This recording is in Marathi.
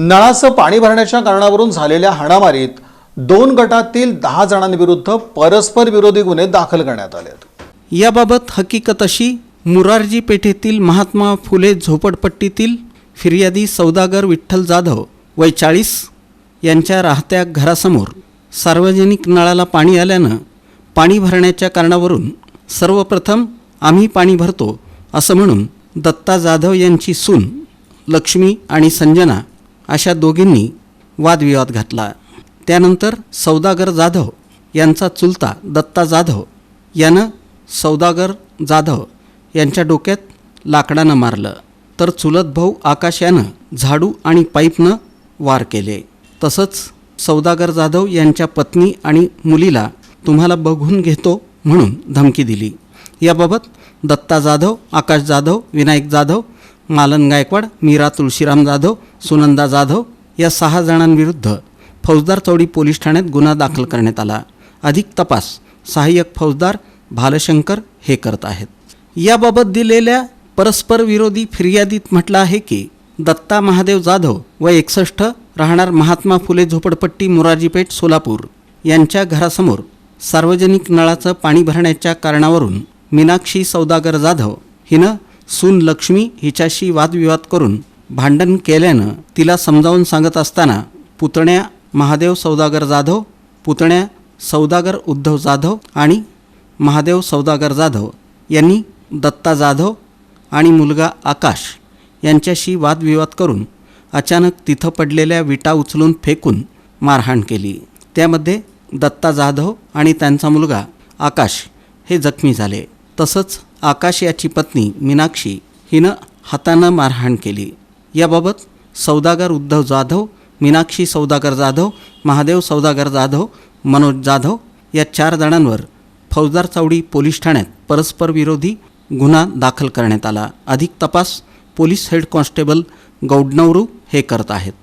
नळाचं पाणी भरण्याच्या कारणावरून झालेल्या हाणामारीत दोन गटातील दहा जणांविरुद्ध परस्पर विरोधी गुन्हे दाखल करण्यात आले याबाबत हकीकत अशी मुरारजी पेठेतील महात्मा फुले झोपडपट्टीतील फिर्यादी सौदागर विठ्ठल जाधव वय चाळीस यांच्या राहत्या घरासमोर सार्वजनिक नळाला पाणी आल्यानं पाणी भरण्याच्या कारणावरून सर्वप्रथम आम्ही पाणी भरतो असं म्हणून दत्ता जाधव यांची सून लक्ष्मी आणि संजना अशा दोघींनी वादविवाद घातला. त्यानंतर सौदागर जाधव यांचा चुलता दत्ता जाधव यानं सौदागर जाधव यांच्या डोक्यात लाकडानं मारलं. तर चुलत भाऊ आकाश यानं झाडू आणि पाईपनं वार केले. तसंच सौदागर जाधव यांच्या पत्नी आणि मुलीला तुम्हाला बघून घेतो म्हणून धमकी दिली. याबाबत दत्ता जाधव आकाश जाधव विनायक जाधव मालन गायकवाड मीरा तुळशीराम जाधव सुनंदा जाधव या सहा जणांविरुद्ध फौजदार चौडी पोलीस ठाण्यात गुन्हा दाखल करण्यात आला. अधिक तपास सहाय्यक फौजदार भालशंकर हे करत आहेत. याबाबत दिलेल्या परस्पर विरोधी फिर्यादीत म्हटलं आहे की दत्ता महादेव जाधव व एकसष्ट राहणार महात्मा फुले झोपडपट्टी मोराजीपेठ सोलापूर यांच्या घरासमोर सार्वजनिक नळाचं पाणी भरण्याच्या कारणावरून मीनाक्षी सौदागर जाधव हिनं सून लक्ष्मी हिच्याशी वादविवाद करून भांडण केल्यानं तिला समजावून सांगत असताना पुतण्या महादेव सौदागर जाधव पुतण्या सौदागर उद्धव जाधव आणि महादेव सौदागर जाधव यांनी दत्ता जाधव आणि मुलगा आकाश यांच्याशी वादविवाद करून अचानक तिथं पडलेल्या विटा उचलून फेकून मारहाण केली. त्यामध्ये दत्ता जाधव आणि त्यांचा मुलगा आकाश हे जखमी झाले. तसंच आकाश याची पत्नी मीनाक्षी हिनं हातानं मारहाण केली. याबाबत सौदागर उद्धव जाधव मीनाक्षी सौदागर जाधव महादेव सौदागर जाधव मनोज जाधव या चार जणांवर फौजदार चावडी पोलीस ठाण्यात परस्पर विरोधी गुन्हा दाखल करण्यात आला. अधिक तपास पोलीस हेड कॉन्स्टेबल गौडनवरू हे करत आहेत.